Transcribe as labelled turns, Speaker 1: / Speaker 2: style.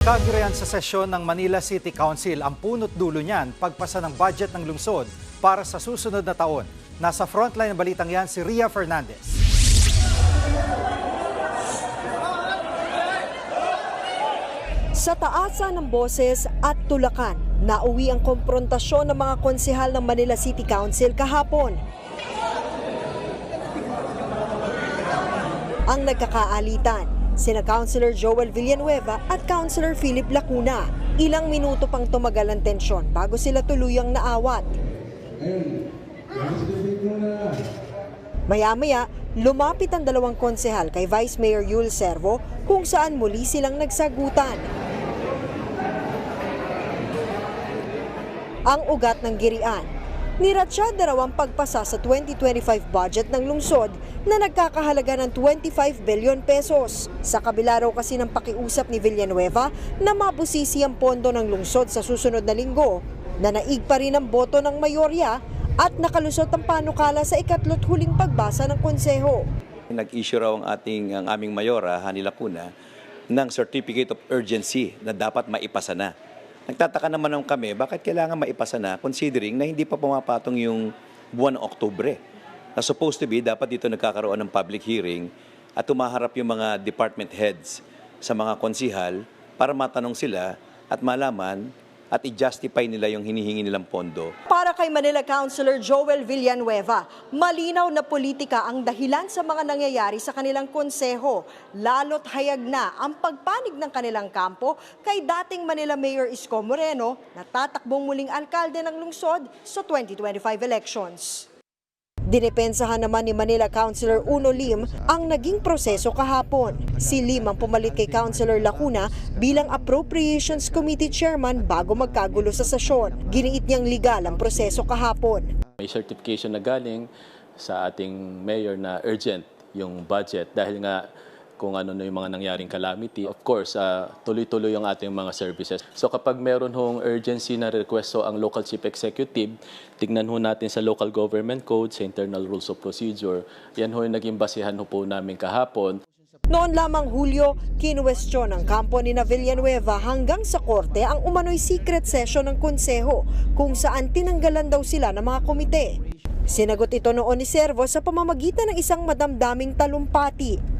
Speaker 1: Kagurian sa sesyon ng Manila City Council ang punot dulo niyan pagpasa ng budget ng lungsod para sa susunod na taon. Nasa frontline ng balitang yan si Ria Fernandez.
Speaker 2: Sa taasan ng boses at tulakan, nauwi ang komprontasyon ng mga konsehal ng Manila City Council kahapon. Ang nagkakaalitan, sina Councilor Joel Villanueva at Councilor Philip Lacuna. Ilang minuto pang tumagal ang tensyon bago sila tuluyang naawat. Maya-maya, lumapit ang dalawang konsehal kay Vice Mayor Yul Servo kung saan muli silang nagsagutan. Ang ugat ng girian, niratsyad na raw ang pagpasa sa 2025 budget ng lungsod na nagkakahalaga ng 25 billion pesos. Sa kabila raw kasi ng pakiusap ni Villanueva na mabusisi ang pondo ng lungsod sa susunod na linggo, na naig pa rin ang boto ng mayorya at nakalusot ang panukala sa ikatlot huling pagbasa ng konseho.
Speaker 3: Nag-issue raw ang ating ang aming mayora, Hani Lacuna, ng Certificate of Urgency na dapat maipasa na. Nagtataka naman naman kami, bakit kailangan maipasa na considering na hindi pa pumapatong yung buwan ng Oktubre. Na supposed to be, dapat dito nagkakaroon ng public hearing at tumaharap yung mga department heads sa mga konsihal para matanong sila at malaman at i-justify nila yung hinihingi nilang pondo.
Speaker 2: Para kay Manila Councilor Joel Villanueva, malinaw na politika ang dahilan sa mga nangyayari sa kanilang konseho. Lalo't hayag na ang pagpanig ng kanilang kampo kay dating Manila Mayor Isko Moreno na tatakbong muling alkalde ng lungsod sa 2025 elections. Dinepensahan naman ni Manila Councilor Uno Lim ang naging proseso kahapon. Si Lim ang pumalit kay Councilor Lacuna bilang Appropriations Committee Chairman bago magkagulo sa sesyon. Giniit niyang legal ang proseso kahapon.
Speaker 4: May certification na galing sa ating mayor na urgent yung budget dahil nga kung ano na yung mga nangyaring calamity. Of course, ah, tuloy-tuloy ang ating mga services. So kapag meron hong urgency na request so ang local chief executive, tignan ho natin sa local government code, sa internal rules of procedure. Yan ho yung naging basihan ho po namin kahapon.
Speaker 2: Noon lamang Hulyo, kinwestiyon ng kampo ni na Villanueva hanggang sa korte ang umano'y secret session ng konseho kung saan tinanggalan daw sila ng mga komite. Sinagot ito noon ni Servo sa pamamagitan ng isang madamdaming talumpati